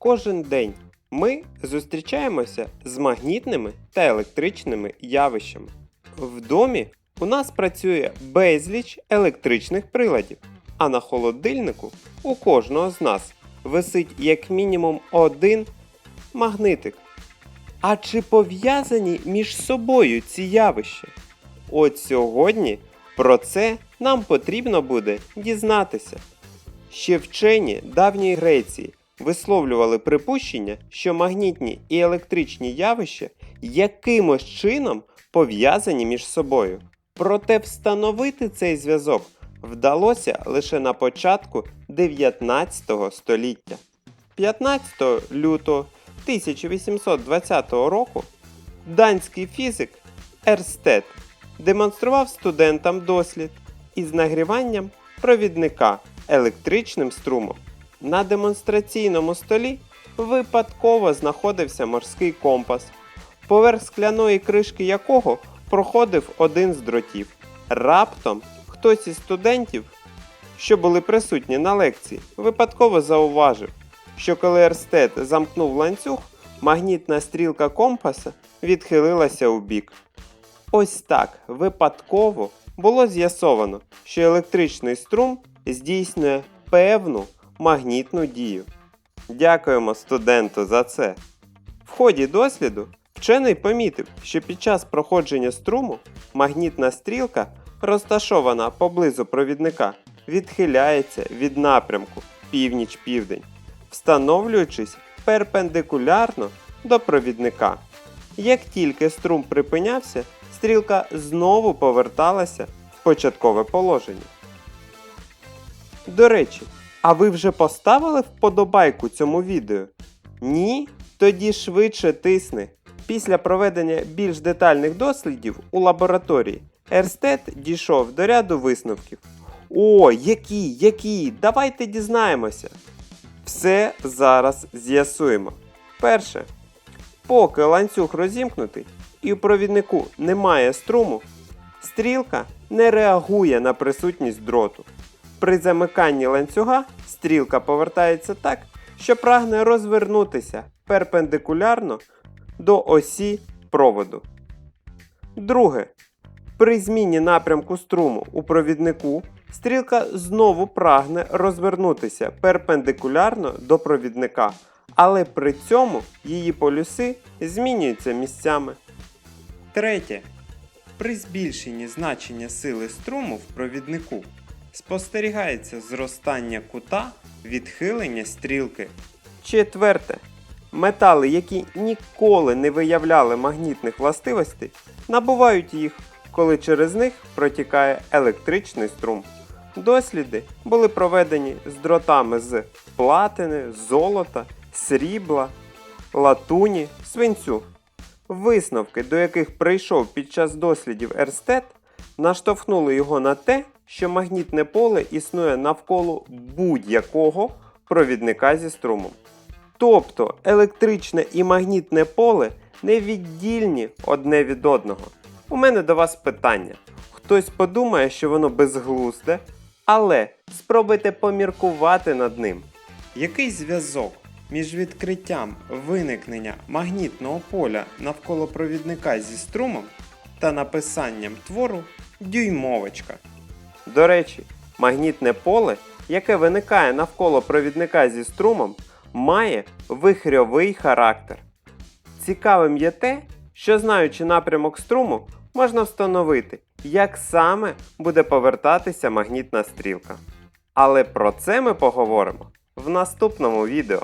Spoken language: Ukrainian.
Кожен день ми зустрічаємося з магнітними та електричними явищами. В домі у нас працює безліч електричних приладів, а на холодильнику у кожного з нас висить як мінімум один магнитик. А чи пов'язані між собою ці явища? От сьогодні про це нам потрібно буде дізнатися. Ще вчені давньої Греції висловлювали припущення, що магнітні і електричні явища якимось чином пов'язані між собою. Проте встановити цей зв'язок вдалося лише на початку 19 століття. 15 лютого 1820 року данський фізик Ерстед демонстрував студентам дослід із нагріванням провідника електричним струмом. На демонстраційному столі випадково знаходився морський компас, поверх скляної кришки якого проходив один з дротів. Раптом хтось із студентів, що були присутні на лекції, випадково зауважив, що коли Ерстед замкнув ланцюг, магнітна стрілка компаса відхилилася у бік. Ось так випадково було з'ясовано, що електричний струм здійснює певну магнітну дію. Дякуємо студенту за це. В ході досліду вчений помітив, що під час проходження струму магнітна стрілка, розташована поблизу провідника, відхиляється від напрямку північ-південь, встановлюючись перпендикулярно до провідника. Як тільки струм припинявся, стрілка знову поверталася в початкове положення. До речі, а ви вже поставили вподобайку цьому відео? Ні? Тоді швидше тисни. Після проведення більш детальних дослідів у лабораторії Ерстед дійшов до ряду висновків. О, які, які! Давайте дізнаємося. Все зараз з'ясуємо. Перше. Поки ланцюг розімкнутий і у провіднику немає струму, стрілка не реагує на присутність дроту. При замиканні ланцюга стрілка повертається так, що прагне розвернутися перпендикулярно до осі проводу. Друге. При зміні напрямку струму у провіднику стрілка знову прагне розвернутися перпендикулярно до провідника, але при цьому її полюси змінюються місцями. Третє. При збільшенні значення сили струму в провіднику спостерігається зростання кута відхилення стрілки. Четверте. Метали, які ніколи не виявляли магнітних властивостей, набувають їх, коли через них протікає електричний струм. Досліди були проведені з дротами з платини, золота, срібла, латуні, свинцю. Висновки, до яких прийшов під час дослідів Ерстед, наштовхнули його на те, що магнітне поле існує навколо будь-якого провідника зі струмом. Тобто електричне і магнітне поле невіддільні одне від одного. У мене до вас питання. Хтось подумає, що воно безглузде, але спробуйте поміркувати над ним. Який зв'язок між відкриттям виникнення магнітного поля навколо провідника зі струмом та написанням твору дюймовочка? До речі, магнітне поле, яке виникає навколо провідника зі струмом, має вихрьовий характер. Цікавим є те, що знаючи напрямок струму, можна встановити, як саме буде повертатися магнітна стрілка. Але про це ми поговоримо в наступному відео.